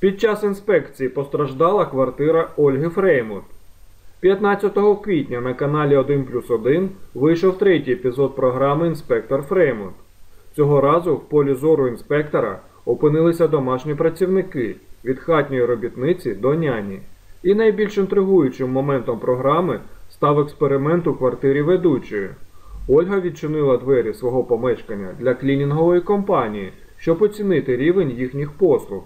Під час інспекції постраждала квартира Ольги Фреймут. 15 квітня на каналі 1 плюс 1 вийшов третій епізод програми Інспектор Фреймут. Цього разу в полі зору інспектора опинилися домашні працівники від хатньої робітниці до няні. І найбільш інтригуючим моментом програми став експеримент у квартирі ведучої. Ольга відчинила двері свого помешкання для клінінгової компанії, щоб оцінити рівень їхніх послуг.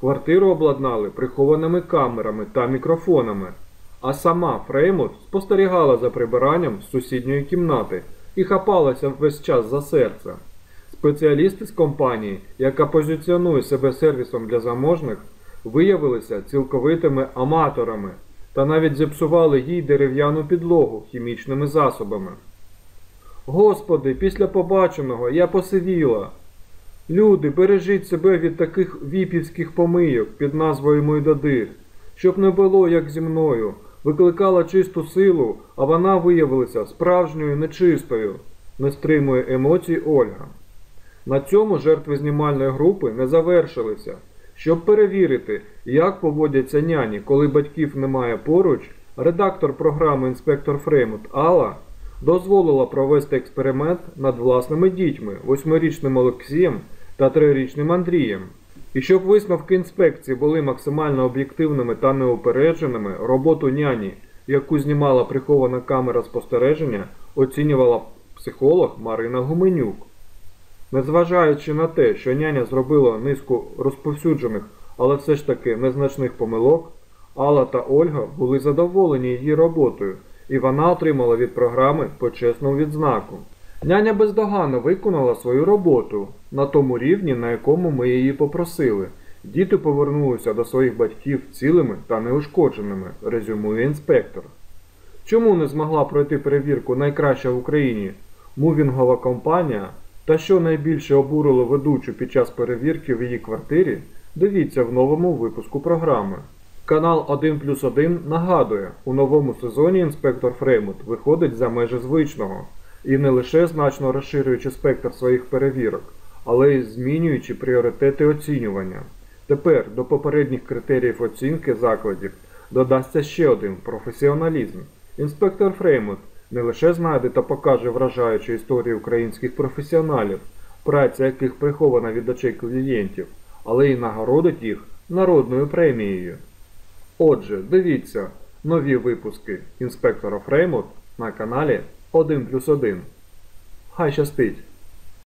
Квартиру обладнали прихованими камерами та мікрофонами. А сама Фреймут спостерігала за прибиранням з сусідньої кімнати і хапалася весь час за серце. Спеціалісти з компанії, яка позиціонує себе сервісом для заможних, виявилися цілковитими аматорами та навіть зіпсували їй дерев'яну підлогу хімічними засобами. Господи, після побаченого я посивіла. Люди, бережіть себе від таких віпівських помийок під назвою Мойдодир, щоб не було, як зі мною, викликала чисту силу, а вона виявилася справжньою нечистою, не стримує емоцій Ольга. На цьому жертви знімальної групи не завершилися. Щоб перевірити, як поводяться няні, коли батьків немає поруч, редактор програми інспектор Фреймут Алла дозволила провести експеримент над власними дітьми, восьмирічним Олексієм та трирічним Андрієм. І щоб висновки інспекції були максимально об'єктивними та неупередженими, роботу няні, яку знімала прихована камера спостереження, оцінювала психолог Марина Гуменюк. Незважаючи на те, що няня зробила низку розповсюджених, але все ж таки незначних помилок, Алла та Ольга були задоволені її роботою, і вона отримала від програми почесну відзнаку. Няня бездоганно виконала свою роботу на тому рівні, на якому ми її попросили. Діти повернулися до своїх батьків цілими та неушкодженими, резюмує інспектор. Чому не змогла пройти перевірку найкраща в Україні мувінгова компанія та що найбільше обурило ведучу під час перевірки в її квартирі, дивіться в новому випуску програми. Канал 1 плюс 1 нагадує, у новому сезоні інспектор Фреймут виходить за межі звичного і не лише значно розширюючи спектр своїх перевірок, але й змінюючи пріоритети оцінювання. Тепер до попередніх критеріїв оцінки закладів додасться ще один професіоналізм. Інспектор Фреймут не лише знайде та покаже вражаючу історію українських професіоналів, праця яких прихована від очей клієнтів, але й нагородить їх народною премією. Отже, дивіться нові випуски інспектора Фреймут на каналі 1 плюс 1. Хай щастить!